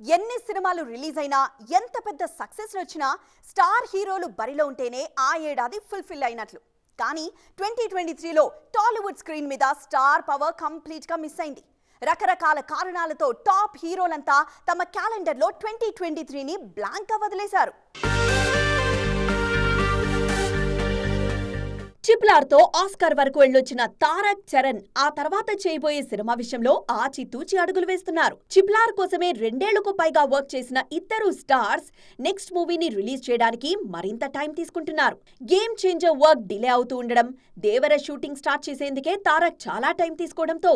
ఎన్ని సినిమాలు రిలీజ్ అయినా ఎంత పెద్ద సక్సెస్ వచ్చినా స్టార్ హీరోలు బరిలో ఉంటేనే ఆ ఏడాది ఫుల్ఫిల్ అయినట్లు. కానీ ట్వంటీ ట్వంటీ త్రీలో టాలీవుడ్ స్క్రీన్ మీద స్టార్ పవర్ కంప్లీట్గా మిస్ అయింది. రకరకాల కారణాలతో టాప్ హీరోలంతా తమ క్యాలెండర్లో ట్వంటీ ట్వంటీ త్రీని బ్లాంక్గా వదిలేశారు. తో ఆస్కార్ వరకు వెళ్ళొచ్చిన తారక్ చరణ్ ఆ తర్వాత చేయబోయే సినిమా విషయంలో ఆచితూచి అడుగులు వేస్తున్నారు. చిప్లార్ కోసమే రెండేళ్ళకు పైగా వర్క్ చేసిన ఇద్దరు స్టార్స్ నెక్స్ట్ మూవీని రిలీజ్ చేయడానికి మరింత టైం తీసుకుంటున్నారు. గేమ్ చేంజర్ వర్క్ డిలే అవుతూ ఉండడం దేవర షూటింగ్ స్టార్ట్ చేసేందుకే తారక్ చాలా టైం తీసుకోవడంతో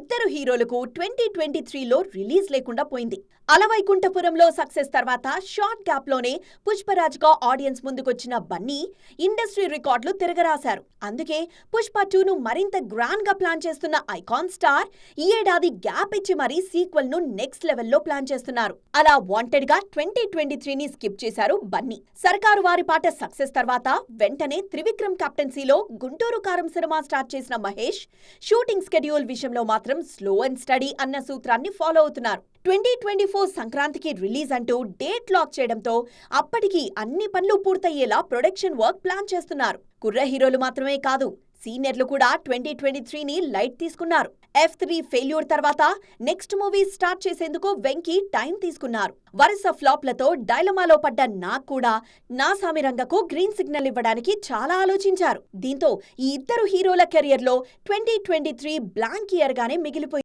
ఇద్దరు హీరోలకు ట్వంటీ ట్వంటీ త్రీలో రిలీజ్ లేకుండా పోయింది. అలవైకుంఠపురంలో సక్సెస్ తర్వాత షార్ట్ గ్యాప్లోనే పుష్పరాజ్గా ఆడియన్స్ ముందుకొచ్చిన బన్నీ ఇండస్ట్రీ రికార్డులు తిరగరాశారు. అందుకే పుష్ప టూను మరింత గ్రాండ్గా ప్లాన్ చేస్తున్న ఐకాన్ స్టార్ ఈ ఏడాది గ్యాప్ ఇచ్చి మరీ సీక్వెల్ను నెక్స్ట్ లెవెల్లో ప్లాన్ చేస్తున్నారు. అలా వాంటెడ్గా ట్వంటీ ట్వంటీ త్రీని స్కిప్ చేశారు బన్నీ. సర్కారు వారి పాట సక్సెస్ తర్వాత వెంటనే త్రివిక్రమ్ కెప్టెన్సీలో గుంటూరు కారం సినిమా స్టార్ట్ చేసిన మహేష్ షూటింగ్ స్కెడ్యూల్ విషయంలో మాత్రం స్లో అండ్ స్టడీ అన్న సూత్రాన్ని ఫాలో అవుతున్నారు. ట్వంటీ ట్వంటీ ఫోర్ సంక్రాంతికి రిలీజ్ అంటూ డేట్ లాక్ చేయడంతో అప్పటికి అన్ని పనులు పూర్తయ్యేలా ప్రొడక్షన్ వర్క్ ప్లాన్ చేస్తున్నారు. కుర్ర హీరోలు మాత్రమే కాదు సీనియర్లు కూడా ట్వంటీ ట్వంటీ త్రీని లైట్ తీసుకున్నారు. ఎఫ్ త్రీ ఫెయిల్యూర్ తర్వాత నెక్స్ట్ మూవీ స్టార్ట్ చేసేందుకు వెంకీ టైం తీసుకున్నారు. వరుస ఫ్లాప్లతో డైలమాలో పడ్డ నాకు కూడా నా సామిరంగకు గ్రీన్ సిగ్నల్ ఇవ్వడానికి చాలా ఆలోచించారు. దీంతో ఈ ఇద్దరు హీరోల కెరియర్లో ట్వంటీ ట్వంటీ త్రీ బ్లాంక్ ఇయర్గానే మిగిలిపోయింది